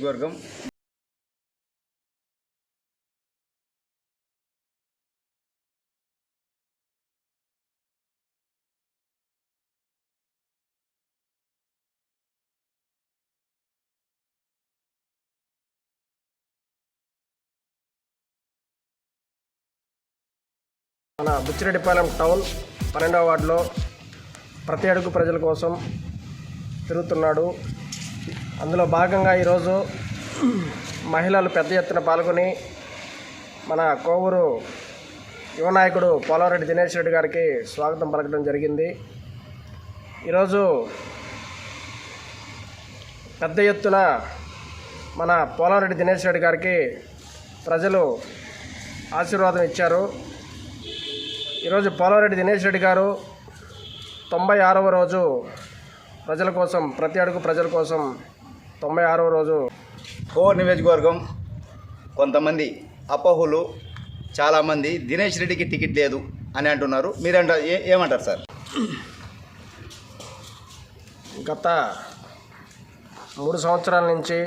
నియోజకవర్గం. మన బుచ్చిరెడ్డిపాలెం టౌన్ పన్నెండవ వార్డులో ప్రతి అడుగు ప్రజల కోసం తిరుగుతున్నాడు. అందులో భాగంగా ఈరోజు మహిళలు పెద్ద ఎత్తున పాల్గొని మన కోవూరు యువ నాయకుడు పోలవరెడ్డి దినేష్ రెడ్డి గారికి స్వాగతం పలకడం జరిగింది. ఈరోజు పెద్ద ఎత్తున మన పోలవరెడ్డి దినేష్ రెడ్డి గారికి ప్రజలు ఆశీర్వాదం ఇచ్చారు. ఈరోజు పోలవరెడ్డి దినేష్ రెడ్డి గారు తొంభై ఆరవ రోజు ప్రజల కోసం ప్రతి అడుగు ప్రజల కోసం తొంభై ఆరవ రోజు కోర్ నియోజకవర్గం కొంతమంది అపోహులు చాలామంది దినేష్ రెడ్డికి టికెట్ లేదు అని అంటున్నారు. మీరంట ఏ- ఏమంటారు సార్? గత మూడు సంవత్సరాల నుంచి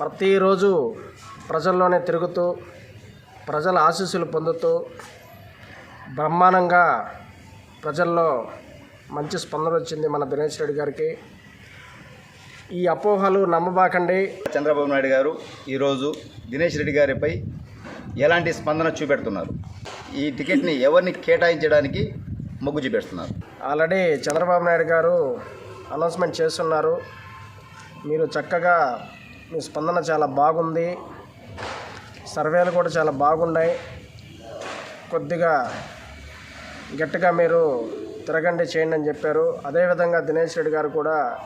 ప్రతిరోజు ప్రజల్లోనే తిరుగుతూ ప్రజల ఆశీస్సులు పొందుతూ బ్రహ్మాండంగా ప్రజల్లో మంచి స్పందన వచ్చింది మన దినేష్ రెడ్డి గారికి. ఈ అపోహలు నమ్మబాకండి. చంద్రబాబు నాయుడు గారు ఈరోజు దినేష్ రెడ్డి గారిపై ఎలాంటి స్పందన చూపెడుతున్నారు? ఈ టికెట్ని ఎవరిని కేటాయించడానికి మొగ్గు చూపెడుతున్నారు? ఆల్రెడీ చంద్రబాబు నాయుడు గారు అనౌన్స్మెంట్ చేస్తున్నారు. మీరు చక్కగా మీ స్పందన చాలా బాగుంది. సర్వేలు కూడా చాలా బాగున్నాయి. కొద్దిగా గట్టిగా మీరు తిరగండి చేయండి అని చెప్పారు. అదేవిధంగా దినేష్ రెడ్డి గారు కూడా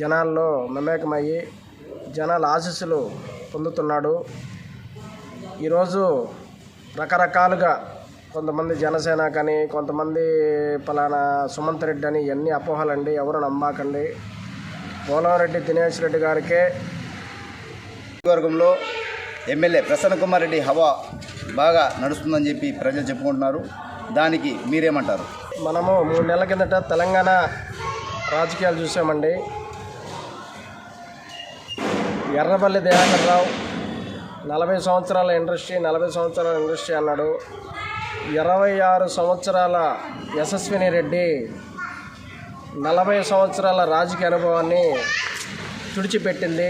జనాల్లో మమేకమయ్యి జనాల ఆశీస్సులు పొందుతున్నాడు. ఈరోజు రకరకాలుగా కొంతమంది జనసేన కానీ కొంతమంది పలానా సుమంత్ రెడ్డి అని ఇవన్నీ అపోహలండి ఎవరు నమ్మాకండి. పోలవరెడ్డి దినేష్ రెడ్డి గారికే నియోజకవర్గంలో ఎమ్మెల్యే ప్రసన్న కుమార్ రెడ్డి హవా బాగా నడుస్తుందని చెప్పి ప్రజలు చెప్పుకుంటున్నారు. దానికి మీరేమంటారు? మనము మూడు నెలల కిందట తెలంగాణ రాజకీయాలు చూసామండి. ఎర్రబల్లి దయాకర్ రావు నలభై సంవత్సరాల ఇండస్ట్రీ నలభై సంవత్సరాల ఇండస్ట్రీ అన్నాడు. ఇరవై ఆరు సంవత్సరాల యశస్విని రెడ్డి నలభై సంవత్సరాల రాజకీయ అనుభవాన్ని తుడిచిపెట్టింది.